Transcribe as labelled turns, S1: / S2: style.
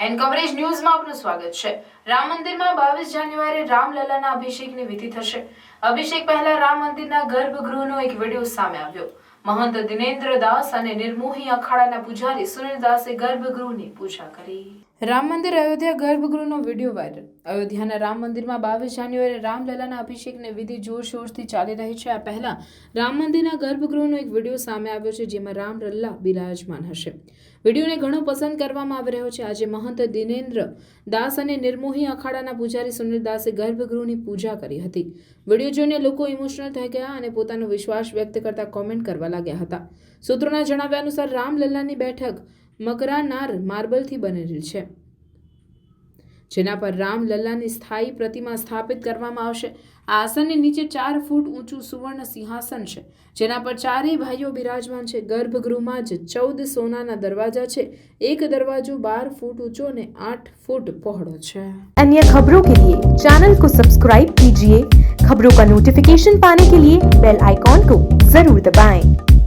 S1: N coverage ન્યૂઝમાં આપનું સ્વાગત છે. રામ મંદિરમાં બાવીસ જાન્યુઆરી રામલલાના અભિષેકની વિધિ થશે. અભિષેક પહેલા રામ મંદિરના ગર્ભગૃહનો એક વીડિયો સામે આવ્યો. મહંત દિનેન્દ્ર દાસ અને નિર્મોહી અખાડાના પૂજારી સુનિલ દાસે ગર્ભગૃહની પૂજા કરી. રામ મંદિર અયોધ્યા ગર્ભગૃહનો વીડિયો વાયરલ. અયોધ્યાના રામ મંદિરમાં બાવીસ જાન્યુઆરીએ રામલલાના અભિષેકને વિધિ જોરશોરથી ચાલી રહી છે. આ પહેલા રામ મંદિરના ગર્ભગૃહનો એક વીડિયો સામે આવ્યો છે, જેમાં રામલલ્લા બિરાજમાન હશે. વિડીયોને ઘણો પસંદ કરવામાં આવી રહ્યો છે. આજે મહંત દિનેન્દ્ર દાસ અને નિર્મોહી અખાડાના પૂજારી સુનિલ દાસે ગર્ભગૃહની પૂજા કરી હતી. વીડિયો જોઈને લોકો ઇમોશનલ થઈ ગયા અને પોતાનો વિશ્વાસ વ્યક્ત કરતા કોમેન્ટ કરવા લાગ્યા હતા. સૂત્રોના જણાવ્યા અનુસાર રામલલ્લાની બેઠક મકરાનાર માર્બલથી બનેલી છે. જેના પર રામ લલ્લાની સ્થાયી પ્રતિમા સ્થાપિત કરવામાં આવશે આ આસનની નીચે ચાર ફૂટ ઊંચું સુવર્ણ સિંહાસન છે જેના પર ચારેય ભાઈઓ બિરાજમાન છે ગર્ભગૃહમાં જ ચૌદ સોનાના દરવાજા છે એક દરવાજો બાર ફૂટ ઊંચો અને આઠ ફૂટ પહોળો છે
S2: अन्य खबरों के लिए चैनल को सब्सक्राइब कीजिए खबरों का नोटिफिकेशन पाने के लिए बेल आइकॉन को जरूर दबाएं।